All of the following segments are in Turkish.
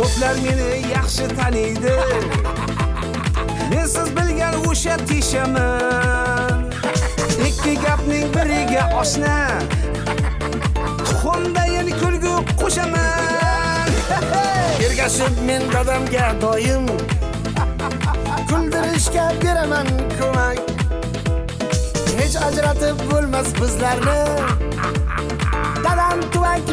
ko'plar meni yaxshi taniydi. Men siz bilgan o'sha tishaman. Ikki gapning biriga oshna. Tuxumdayin kulgu qo'shaman ergashib men dadamga doim kuldirishga beraman ko'mak hech ajratib bo'lmas bizlarni dadam tuvak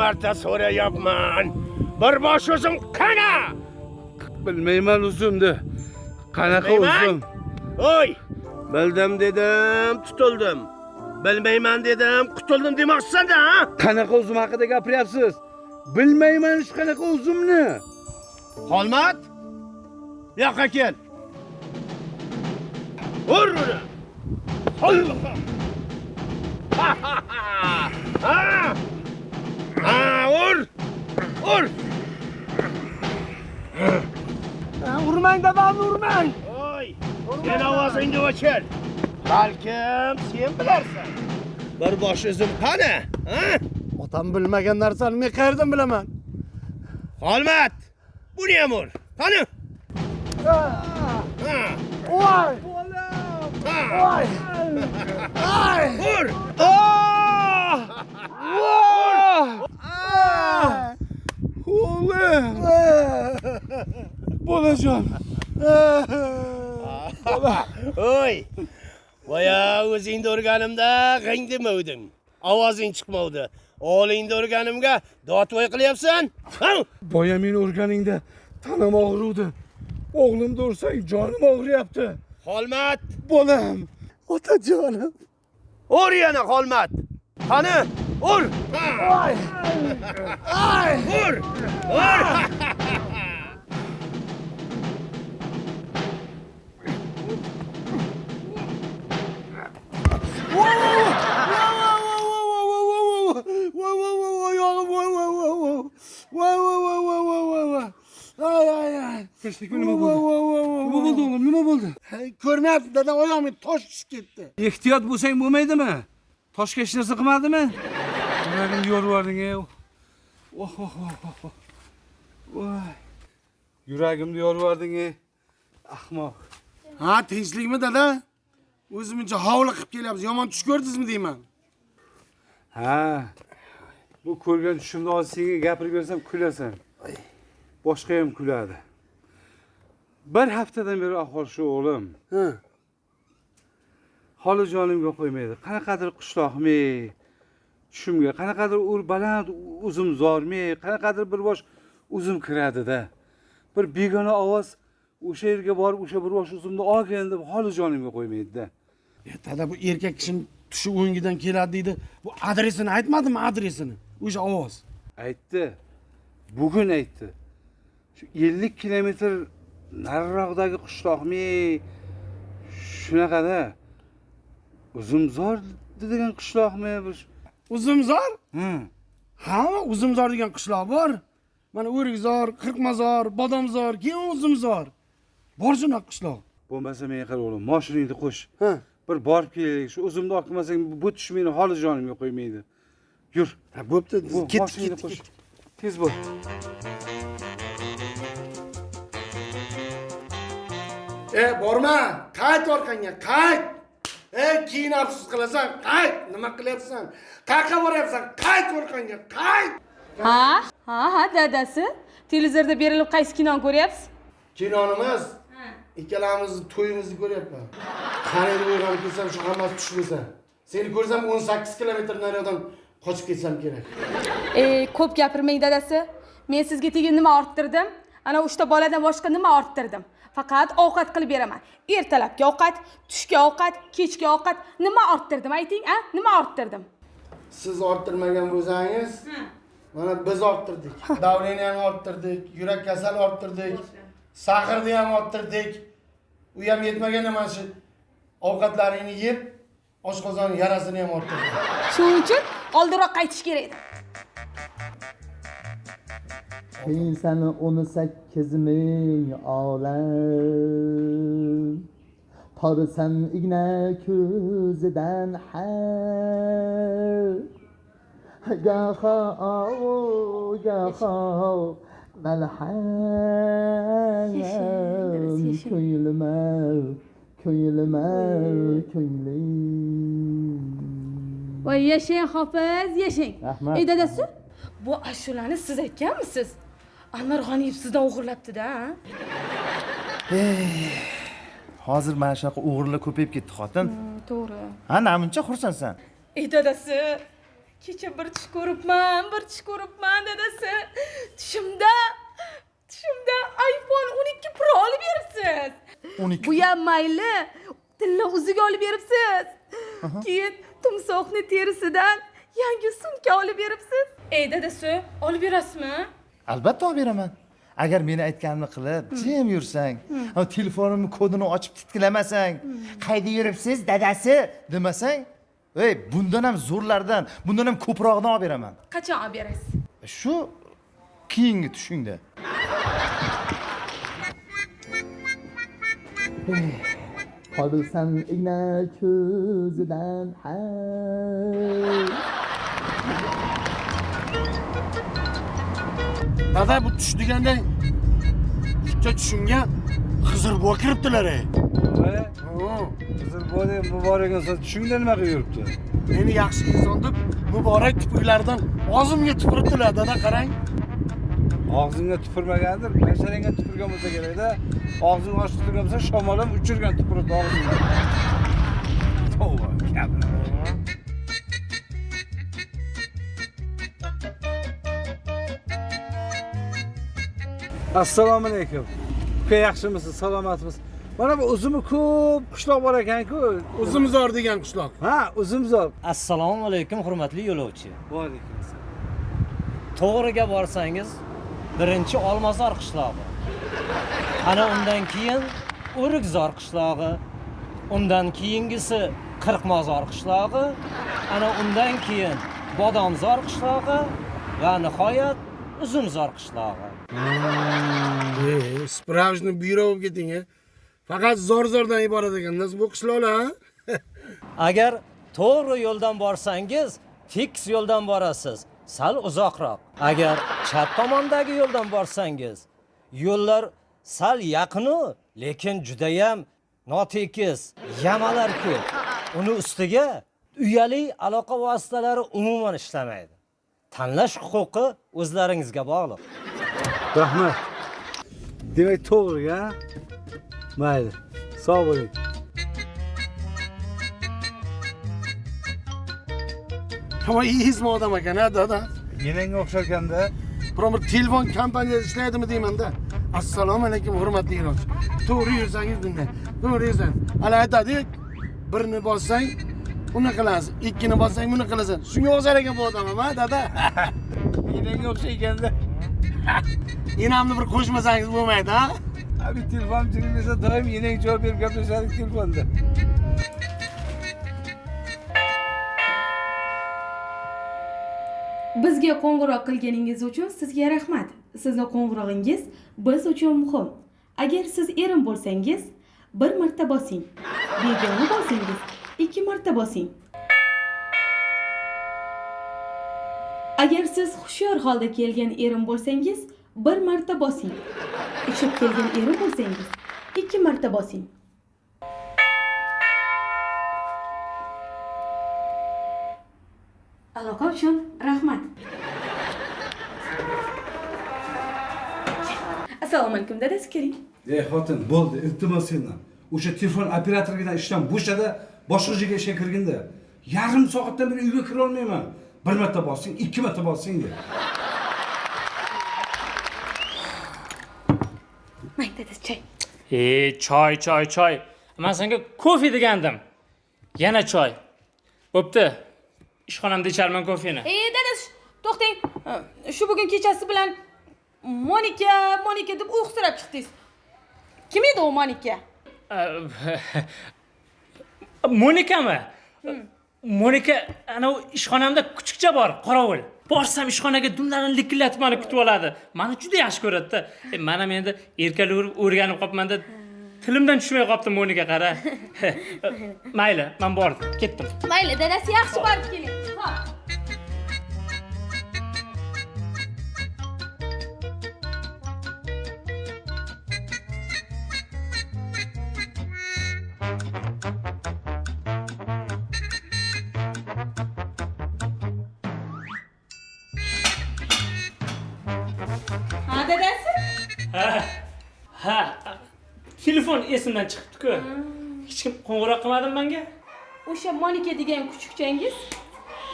marta so'rayapman. Bir bosh o'zim qana? bilmayman uzumni qanaqa uzum Oy! Bildim dedim, tutuldim. Bilmayman dedim, qutuldim demoqchisan-da, ha? qanaqa uzum haqida gapiryapsiz bilmayman hech qanaqa uzumni Xolmat? Yoqqa kel. Ur uni. Hol bakalım. Ha ha ha. Ha! Ha, ur! Ur! urmang dadam urmang Oy! Sen ovozingni o'chir. Balkim sen bilarsan. Bir bosh o'zim qani? Ha? otam bilmagan narsani men qayerdan bilaman Xolmat! Buni ham ur. Qani? Ha. voy Ha. Ay Ur! o'g'lim bolajon Oy! Boya o'zingni urganimda g'ing demavdim. Ovozing chiqmovdi. O'g'lingni urganimga dotvoy qilyapsan? Boya meni urganingda tanam og'ruvdi o'g'limni ursang jonim og'riyapti Xolmat! bolam otajonim Ur yana Xolmat! Qani? Ur! Ha. ay ay Ur! Ur! tinchlikmi nima bo'ldi nima bo'ldi o'g'lim nima bo'ldi ko'rmayapti dadam oyog'imga tosh tushib ketdi ehtiyot bo'lsang bo'lmaydimi toshga hech narsa qilmadimi yuragimni yorib yubording ey oh oh oh oh oh. Voy yuragimni yorib yubording ey ahmoq. Ha tinchlikmi dada? O'zimizcha hovli qilib kelyapmiz. Yomon tush ko'rdingizmi deyman. Ha bu ko'rgan tushimni hozir senga gapirib bersam kulasan. Boshqa ham kuladi. Bir haftadan beri ahvol shu o'g'lim. Ha holi jonimga qo'ymaydi qanaqadir qishloqmi tushimga qanaqadir ur baland uzum zormi qanaqadir bir bosh uzum kiradida bir begona ovoz o'sha yerga borib o'sha bir bosh uzumni olgin deb holi jonimga qo'ymaydida E, dada bu erkak kishini tushi o'ngidan keladi deydi bu adresini aytmadimi adresini? O'sha ovoz aytdi bugun aytdi shu ellik kilometr nariroqdagi qishloqmi shunaqada uzumzor degan qishloqmi bir uzumzor Hı. ha uzumzor degan qishloq bor mana o'rikzor qirqmazor bodomzor keyin uzumzor bor shunaqa qishloq bo'lmasa menga qara o'g'lim moshinangni qo'sh ha bir borib kelaylik shu uzumni olib kelmasang bu tush meni holi jonimga qo'ymaydi yur ha bo'pti bu ketdik ketdik tez bo'l e borma qayt orqangga qayt e keyin afsus qilasan qayt nima qilyapsan? Qayoqqa boryapsan qayt orqangga qayt! Ha? Ha ha dadasi? Televizorda berilib qaysi kinoni ko'ryapsiz? Kinonimiz ikkalamizni to'yimizni ko'ryapman. Qani endi uyg'onib kelsam shu hammasi tush bo'lsa seni ko'rsam o'n sakkiz kilometr nariyoqdan qochib ketsam kerak. E ko'p gapirmang dadasi. Men sizga tekin nima orttirdim? Ana uchta boladan boshqa nima orttirdim faqat ovqat qilib beraman. Ertalabki ovqat tushki ovqat kechki ovqat. Nima orttirdim ayting a? Nima orttirdim? Siz orttirmagan bo'lsangiz mana biz orttirdik. Davleniyani orttirdik yurak kasali orttirdik sahrni ham orttirdik. U ham yetmaganda mana shu ovqatlaringni yeb oshqozon yarasini ham orttirdik shuning uchun oldinroq qaytish kerak edi Keyin seni onu sakkiz ming olam Torsan igna ko'zidan har Gaho gaho malham ko'nglima ko'nglima ko'nglim voy yashang hofiz yashang Rahmat. ey dadasi bu ashulani siz aytganmisiz anvar g'aniyev sizdan o'g'irlabdida hozir mana shunaqa o'g'irlar ko'payib ketdi xotin. To'g'ri. Ha namuncha xursandsan ey dadasi kecha bir tush ko'ribman bir tush ko'ribman dadasi. Tushimda tushimda iphone o'n ikki pro olib beribsiz. 12 bu ham mayli tilla uziga olib beribsiz. Keyin tumsoqni terisidan yangi sumka olib beribsiz. Ey dadasi olib berasizmi albatta olib beraman agar meni aytganimni qilib jim yursang ha, telefonimni kodini ochib titkilamasang qayerda yuribsiz dadasi demasang ey bundan ham zo'rlardan bundan ham ko'prog'idan olib beraman. Qachon olib berasiz? Shu keyingi tushingda. Torsan igna ko'zidan har dada bu tush deganda bitta tushimga xizr buva kiribdilar ey hozir bode muborak inson tushingda nima qilib yuribdi? Meni yaxshi inson deb muborak tupuklaridan og'zimga tupuribdilar dada qarang. Og'zingga tupurmagandir. Mashalangga tupurgan bo'lsa kerakda og'zing ochiq turgan bo'lsa shamol ham uchirgan tupuribdi og'zingga tavba gapirma assalomu alaykum uka yaxshimisiz salomatmisiz mana bu uzumi ko'p qishloq bor ekanku. Uzumzor degan qishloq. Ha uzumzor assalomu alaykum hurmatli yo'lovchi. Va alaykum assalom to'g'riga borsangiz birinchi olmazor qishlog'i. Ana undan keyin o'rikzor qishlog'i. Undan keyingisi qirqmozor qishlog'i. Ana undan keyin bodomzor qishlog'i va nihoyat uzumzor qishlog'i Ey, справочный byuro bo'lib keting a faqat zor zordan iborat ekan nasib bu qishloqlar ha? agar to'g'ri yo'ldan borsangiz fiks yo'ldan borasiz sal uzoqroq agar chap tomondagi yo'ldan borsangiz yo'llar sal yaqinu lekin judayam notekis yamalar ko'p uni ustiga uyali aloqa vositalari umuman ishlamaydi tanlash huquqi o'zlaringizga bog'liq rahmat demak to'g'ri a mayli sog' bo'ling ama iyismi odam ekan ha dada yenangga o'xsharkanda biron bir telefon kompaniyasida ishlaydimi deymanda assalomu alaykum hurmatli yo'lovchi to'g'ri yursangiz bunday to'g'ri yursang hali aytadiku birni bossang uni qilasan ikkini bossang buni qilasan shunga o'xshar ekan bu odam ha dada yenangga o'xshayganda enamni bir qo'shmasangiz bo'lmaydi ha? Abi telefon jiringlasa doim yenang javob berib gaplashadi telefonda. Bizga qo'ng'iroq qilganingiz uchun sizga rahmat. Sizni qo'ng'irog'ingiz biz uchun muhim. Agar siz erim bo'lsangiz bir marta bosing. Begona bo'lsangiz ikki marta bosing agar siz hushyor holda kelgan erim bo'lsangiz bir marta bosing. Ichib kelgan erim bo'lsangiz ikki marta bosing. Aloqa uchun rahmat. Assalomu alaykum dadasi kiring ey xotin bo'ldi iltimos sendan. O'sha telefon operatorligidan ishdan bo'shada boshqa joyga ishga kirginda. Yarim soatdan beri uyga kira olmayman bir marta bossing ikki marta bossing de mang dadasi choy e choy choy choy man senga kofe degandim yana choy bo'pti ishxonamda icharman kofeni e dadasi to'xtang shu bugun kechasi bilan monika monika deb uyqusirab chiqdingiz kim edi u monika? Monikami monika anavi ishxonamda kuchukcha bor qorovul. Borsam ishxonaga dumlarini likillatib mani kutib oladi. Mani juda yaxshi ko'radida. E, man ham endi erkalaverib o'rganib qolibmanda tilimdan tushmay qolibdi monika qara. Mayli man bordim ketdim. Mayli dadasi yaxshi borib keling. Ho'p telefon esimdan chiqibdi-ku hech kim qo'ng'iroq qilmadimi menga o'sha monika degan kuchukchangiz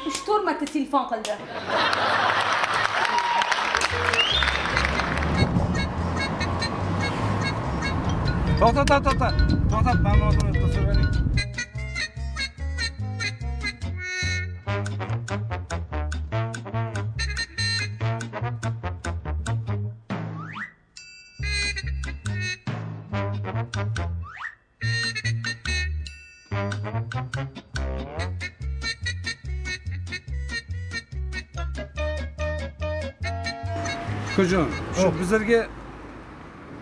uch to'rt marta telefon qildi to'xta to'xta to'xta to'xta man tasavvur Ko'jon, shu bizlarga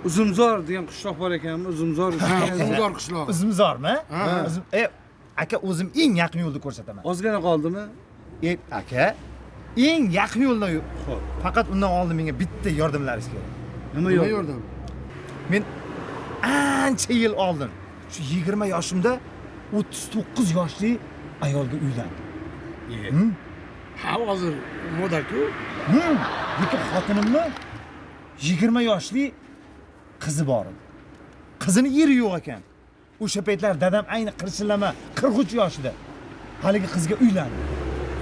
uzumzor degan qishloq bor ekanmi? Uzumzor. Uzumzor qishlog'i. uzumzormi Uzum- e aka o'zim eng yaqin yo'lni ko'rsataman Ozgina qoldimi? e aka eng yaqin yo'ldan yo'l faqat undan oldin menga bitta yordamlaringiz kerak Nima yordam? men ancha yil oldin shu yigirma yoshimda o'ttiz to'qqiz yoshli ayolga uylandim Ha, hozir moda-ku. Lekin xotinimni yigirma yoshli qizi bor qizini eri yo'q ekan. O'sha paytlar dadam ayni qirchillama qirq uch yoshida. Haligi qizga uylandi.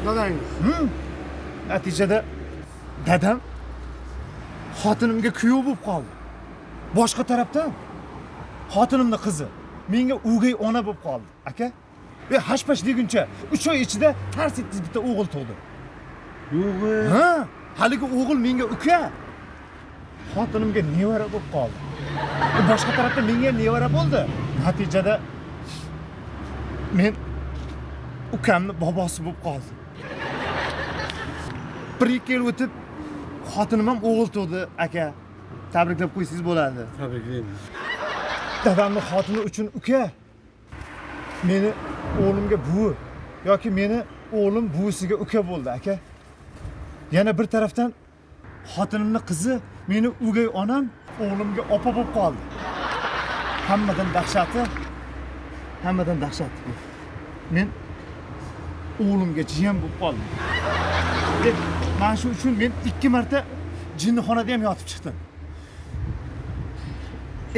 Dadangiz. Natijada dadam xotinimga kuyov bo'lib qoldi. Boshqa tarafdan xotinimni qizi menga o'gay ona bo'lib qoldi aka. E hash pash deguncha uch oy ichida tars etdiz bitta o'g'il tug'di. Yo'q. ha haligi o'g'il menga uka. Xotinimga nevara bo'lib qoldi. Boshqa tarafdan menga nevara bo'ldi. Natijada men ukamni bobosi bo'lib qoldim. Bir ikki yil o'tib xotinim ham o'g'il tug'di aka. Tabriklab qo'ysangiz bo'ladi. Tabriklayman. dadamni xotini uchun uka. Meni o'g'limga buvi yoki meni o'g'lim buvisiga uka bo'ldi aka yana bir tarafdan xotinimni qizi meni o'gay onam o'g'limga opa bo'lib qoldi. Hammadan dahshati hammadan dahshati bu. Men o'g'limga jiyan bo'lib qoldim. Mana shu uchun men ikki marta jinnixonada ham yotib chiqdim.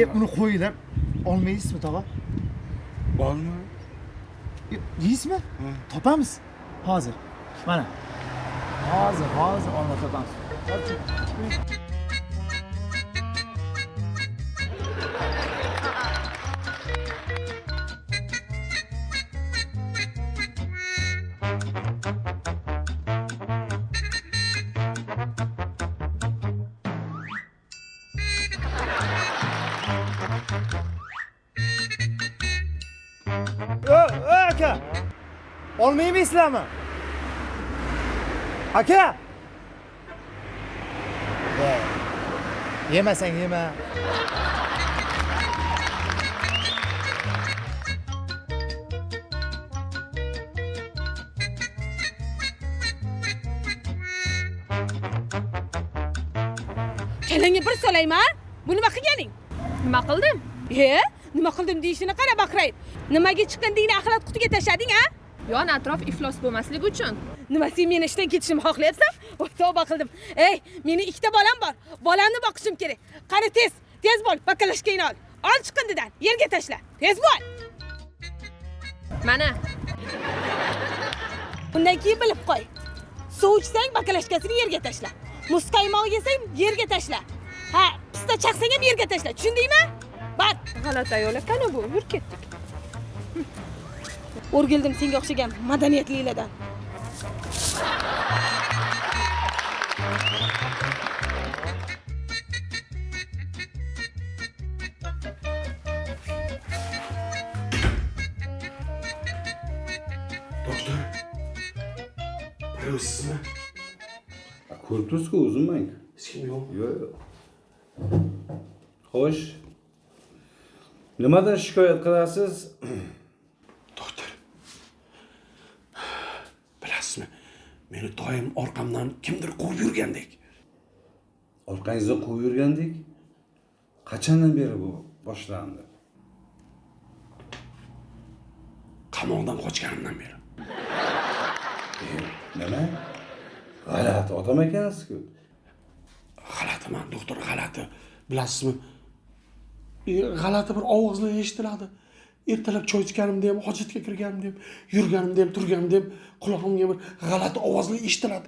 E uni qo'yinglar. Olmaysizmi tog'a? Bormi? Yeysizmi? Topamiz. Hozir. Mana hozir hozir olma topamiz o o aka! Yemasang yema. Kalangga bir solayman bu nima qilganing nima qildim? E nima qildim deyishini qara baqrayib nimaga chiqqandingni axlat qutiga tashlading a yon atrof iflos bo'lmasligi uchun sen meni ishdan ketishimni xohlayapsan? Voy tavba qildim. Ey meni ikkita bolam bor. Bolamni boqishim kerak. Qani tez tez bo'l. Bakalashkangni ol. Ol chiqindidan yerga tashla. Tez bo'l. Mana. Undan keyin bilib qo'y. Suv ichsang bakalashkasini yerga tashla. Muzqaymoq yesang yerga tashla. Ha pista chaqsang ham yerga tashla. Tushundingmi? Bar g'alati ayol ekan bu. Yur ketdik. O'rgildim senga o'xshagan madaniyatlilardan hech kim yo'q yo'q xo'sh nimadan shikoyat qilasiz doktor. Bilasizmi meni doim orqamdan kimdir quvib yurgandek orqangizda quvib yurgandek qachondan beri bu boshlandi qamoqdan qochganimdan beri. Nima g'alati odam ekansizku g'alatiman doktor g'alati. Bilasizmi? G'alati bir ovozlar eshitiladi. Ertalab choy ichganimda ham hojatga kirganimda ham yurganimda ham turganimda ham qulog'imga bir g'alati ovozlar eshitiladi.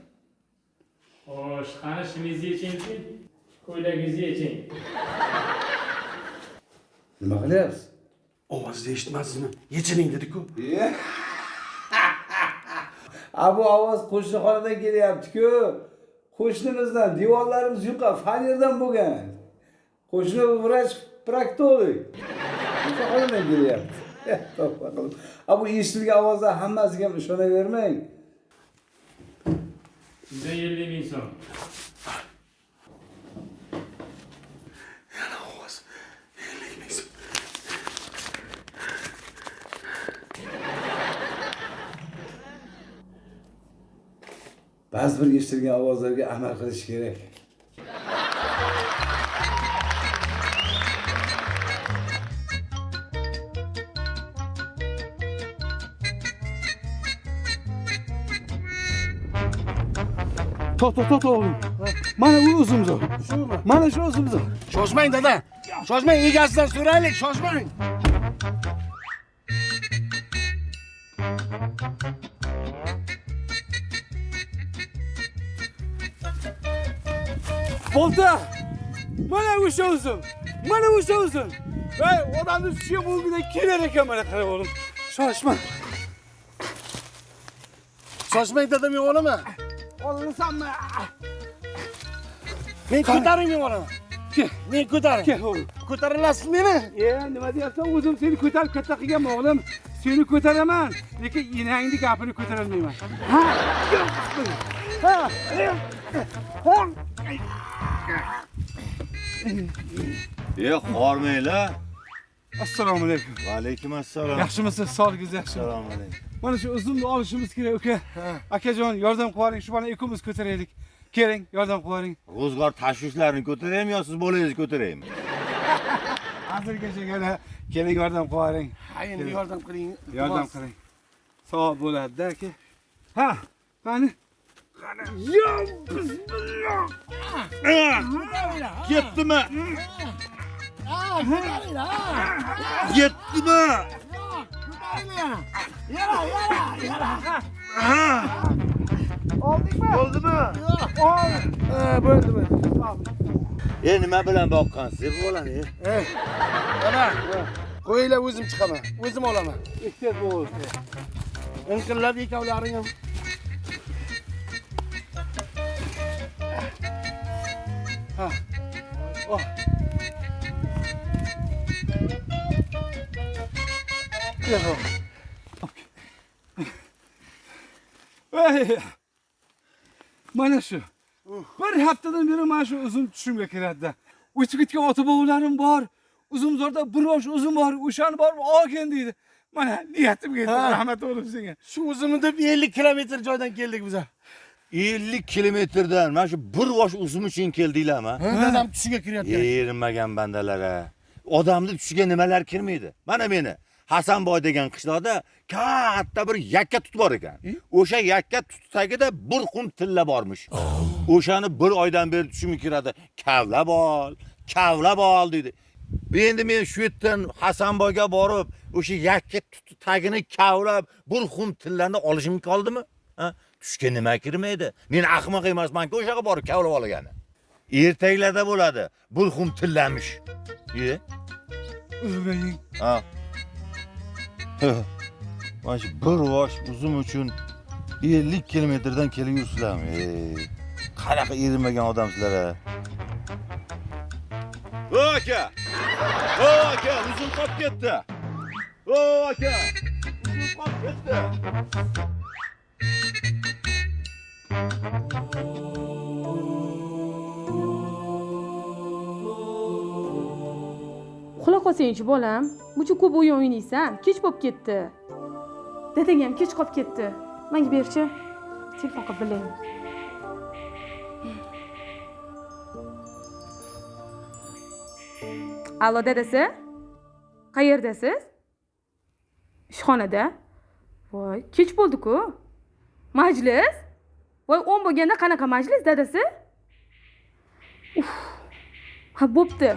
Xo'sh qani shimingizni yechingchi ko'ylagingizni yeching nima qilyapsiz? Ovozni eshitmadingizmi yechining dediku bu ovoz qo'shnixonadan kelyapti-ku qo'shnimizdan devorlarimiz yuqa fanerdan bo'lgan qo'shni vrach proktolog o'sha xonadan kelyapti bu eshitilgan ovozlar hammasiga ham ishonavermang sizdan ellik ming so'm yana ovoz ellik ming so'm. Ba'zi bir eshitilgan ovozlarga amal qilish kerak to to to to o'g'lim mana u o'zimiz shumi mana shu o'zimiz shoshmang dada. Shoshmang egasidan so'raylik shoshmang bolta mana o'sha o'zim mana o'sha o'zim voy odamni tushiga bo'lgida kelar ekan mana qara o'g'lim shoshma shoshmang dada men olaman olasanmi men ko'taring men olaman Kel. men ko'taring kel o'g'lim ko'taralasizmi meni e nima deyapsan o'zim seni ko'tarib katta qilganman o'g'lim seni ko'taraman lekin enangni gapini ko'tarolmayman ha? Ha? E hormanglar assalomu alaykum va alaykum assalom yaxshimisiz sog'ligingiz yaxshimi assalomu alaykum mana shu uzumni olishimiz kerak uka akajon yordam qilib yuboring shu bilan ikkimiz ko'taraylik keling yordam qilib yuboring ro'zg'or tashvishlarini ko'taraymi yo siz bolangizni ko'taraymi hozirgacha yana keling yordam qilib yuboring ha endi yordam qiling. Yordam qiling. Savob bo'ladida aka. Ha qani? Yo bismillah. Yetdimi yetdimi bo'ldimi ha bo'ldi bo'ldi e nima bilan boqqansiz bu bolani dada qo'yinglar o'zim chiqaman o'zim olaman ehtiyot bo'l inqillab ikkovlaring ham ha. Oh. Ey! Mana shu. Bir haftadan beri mana shu uzum tushimga kiradida. O'tib ketgan ota bobolarim bor uzumzorda bir bosh uzum bor o'shani borib olgin deydi. Mana niyatimga yetdi rahmat o'g'lim senga. Shu uzumni deb ellik kilometr joydan keldik biza ellik kilometrdan mana shu bir bosh uzum uchun keldinglarmi dadam tushiga kiryapti. Erinmagan bandalara odamni tushiga nimalar kirmaydi. Mana meni hasanboy degan qishloqda katta bir yakka tut bor ekan. O'sha yakka tut tagida bir qum tilla bormish. O'shani bir oydan beri tushimga kiradi. Kavlab ol kavlab ol deydi. Endi men shu yerdan hasanboyga borib o'sha yakka tut tagini kavlab bir xum tillani olishim qoldimi? Tushga nima kirmaydi? Men ahmoq emasmanku o'sha yoqqa borib kavlab olgani. Ertaklarda bo'ladi bulxum tillamış ye? Urmang ha shu bir vosh uzum uchun 50 kilometrdan kelib yursizlarmi ey qanaqa erinmagan odamsizlar a o aka. O aka uzum qolib ketdi. O uzum qolib ketdi qolsangchi bolam. Buncha ko'p o'yin o'ynaysan? Kech bo'lib ketdi. Dadang ham kech qolib ketdi. Manga berchi. Telefon qilib bilaymi allo dadasi. Qayerdasiz? Ishxonada. Voy kech bo'ldi-ku. Majlis? Voy o'n bo'lganda qanaqa majlis dadasi? Uf ha bo'pti.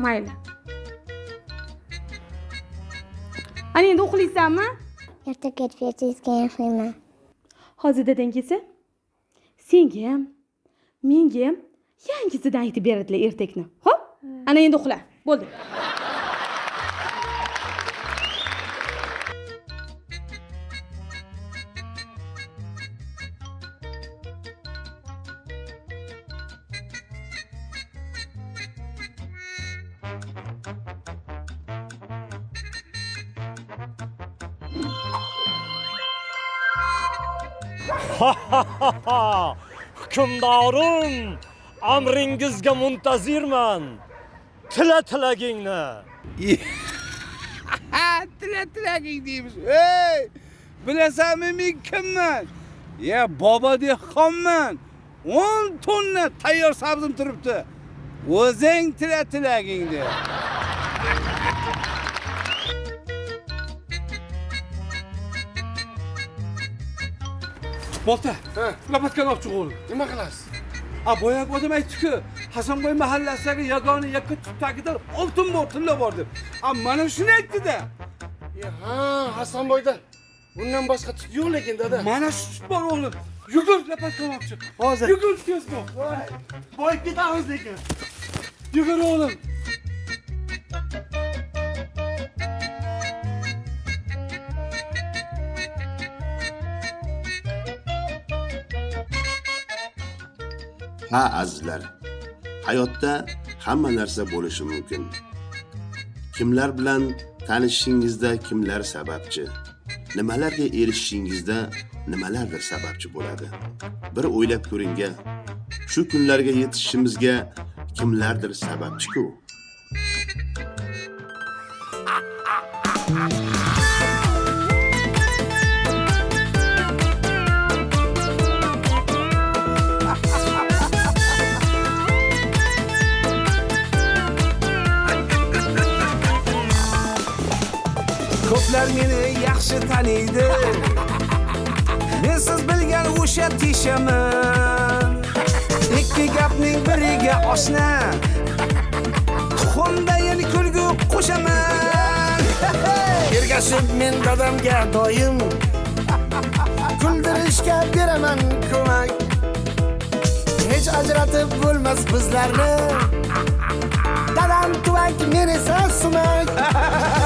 Mayli. Ana endi uxlaysanmi? Erta ketib yatsangiz keyin uxlayman. hozir dadang kelsa senga ham menga ham yangisidan aytib beradilar ertakni. Ho'p ana endi uxla. Bo'ldi hukmdorim amringizga muntazirman tila tilagingni tila tilaging deymiz ey bilasanmi men kimman ya bobo dehqonman o'n tonna tayyor sabzim turibdi. O'zing tila tilagingni bolta lapatkani olib chiq o'g'lim nima qilasiz? A boyagi odam aytdiku hasanboy mahallasidagi yagona yakka tagida oltin bor tilla bor deb a mana shuni aytdida ha hasanboyda bundan boshqa tut yo'q lekin dada. Mana shu tut bor o'g'lim yugur lapatkani olib chiq hozir. Yugur tez bor. Boyib ketamiz lekin. Yugur o'g'lim Ha azizlar, hayotda hamma narsa bo'lishi mumkin. Kimlar bilan tanishishingizda kimlar sababchi? Nimalarga erishishingizda nimalardir sababchi bo'ladi? Bir o'ylab ko'ringa shu kunlarga yetishishimizga kimlardir sababchi-ku? Ko'plar meni yaxshi taniydi men siz bilgan o'sha tishaman ikki gapning biriga oshna. Tuxumdayin kulgu qo'shaman. Ergashib men dadamga doim kuldirishga beraman ko'mak. Hech ajratib bo'lmas bizlarni. Dadam tuvak men esa sumak